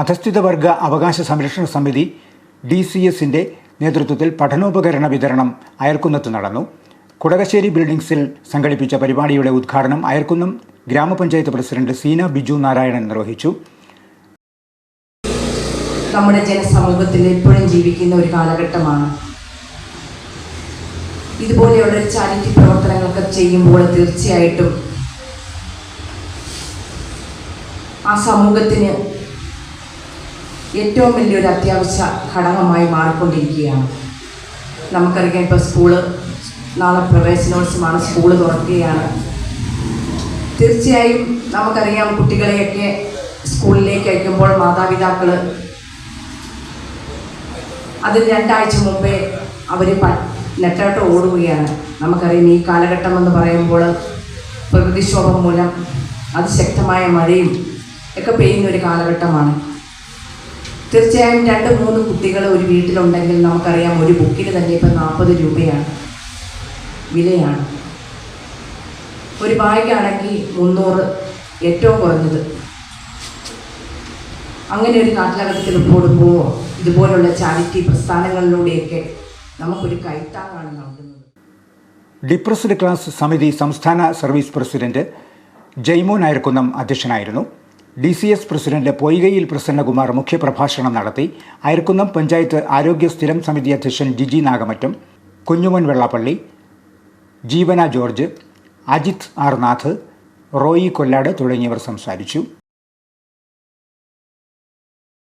അധസ്ഥിത വർഗ അവകാശ സംരക്ഷണ സമിതി ഡി സി എസിന്റെ നേതൃത്വത്തിൽ പഠനോപകരണ വിതരണം അയർക്കുന്നത്ത് നടന്നു. കുടകശ്ശേരി ബിൽഡിംഗ്സിൽ സംഘടിപ്പിച്ച പരിപാടിയുടെ ഉദ്ഘാടനം അയർക്കുന്നം ഗ്രാമപഞ്ചായത്ത് പ്രസിഡന്റ് സീന ബിജു നാരായണൻ നിർവഹിച്ചു. നമ്മുടെ ജനസമൂഹത്തിൽ ഇപ്പോഴും ജീവിക്കുന്ന ഒരു കാലഘട്ടമാണ്. ഇതുപോലെയുള്ള ചാരിറ്റി പ്രവർത്തനങ്ങളൊക്കെ ചെയ്യുമ്പോൾ തീർച്ചയായിട്ടും ആ സമൂഹത്തിന് ഏറ്റവും വലിയൊരു അത്യാവശ്യ ഘടകമായി മാറിക്കൊണ്ടിരിക്കുകയാണ്. നമുക്കറിയാം ഇപ്പോൾ സ്കൂൾ നാളെ പ്രവേശനോത്സവമാണ് സ്കൂൾ തുറക്കുകയാണ്. തീർച്ചയായും നമുക്കറിയാം കുട്ടികളെയൊക്കെ സ്കൂളിലേക്ക് അയക്കുമ്പോൾ മാതാപിതാക്കൾ അതിന് രണ്ടാഴ്ച മുമ്പേ അവർ നെട്ടോട്ട് ഓടുകയാണ്. നമുക്കറിയാം ഈ കാലഘട്ടം എന്ന് പറയുമ്പോൾ പ്രകൃതിക്ഷോഭം മൂലം അതിശക്തമായ മഴയും ഒക്കെ പെയ്യുന്ന ഒരു കാലഘട്ടമാണ്. തീർച്ചയായും രണ്ട് മൂന്ന് കുട്ടികൾ ഒരു വീട്ടിലുണ്ടെങ്കിൽ നമുക്കറിയാം ഒരു ബുക്കിന് തന്നെ ഇപ്പം നാൽപ്പത് രൂപയാണ്. വിലയാണ്. ഒരു ബാഗാണെങ്കിൽ മുന്നൂറ് ഏറ്റവും കുറഞ്ഞത്. അങ്ങനെ ഒരു നാട്ടിലകത്തിൽ ഓടുമ്പോൾ ഇതുപോലുള്ള ചാരിറ്റി പ്രസ്ഥാനങ്ങളിലൂടെയൊക്കെ നമുക്കൊരു കൈത്താങ്ങാണ് നൽകുന്നത്. ഡിപ്രസ്ഡ് ക്ലാസ് സമിതി സംസ്ഥാന സർവീസ് പ്രസിഡന്റ് ജയ്മോൻ അയർക്കുന്നം അധ്യക്ഷനായിരുന്നു. D C S president Poikayil Prasannakumar മുഖ്യപ്രഭാഷണം നടത്തി. അയർക്കുന്നം പഞ്ചായത്ത് ആരോഗ്യ സ്ഥിരം സമിതി അധ്യക്ഷൻ Jiji Nagamattam Kunjuman Vellappally Jeevana George Ajith R Nath Roy Kollad തുടങ്ങിയവർ സംസാരിച്ചു.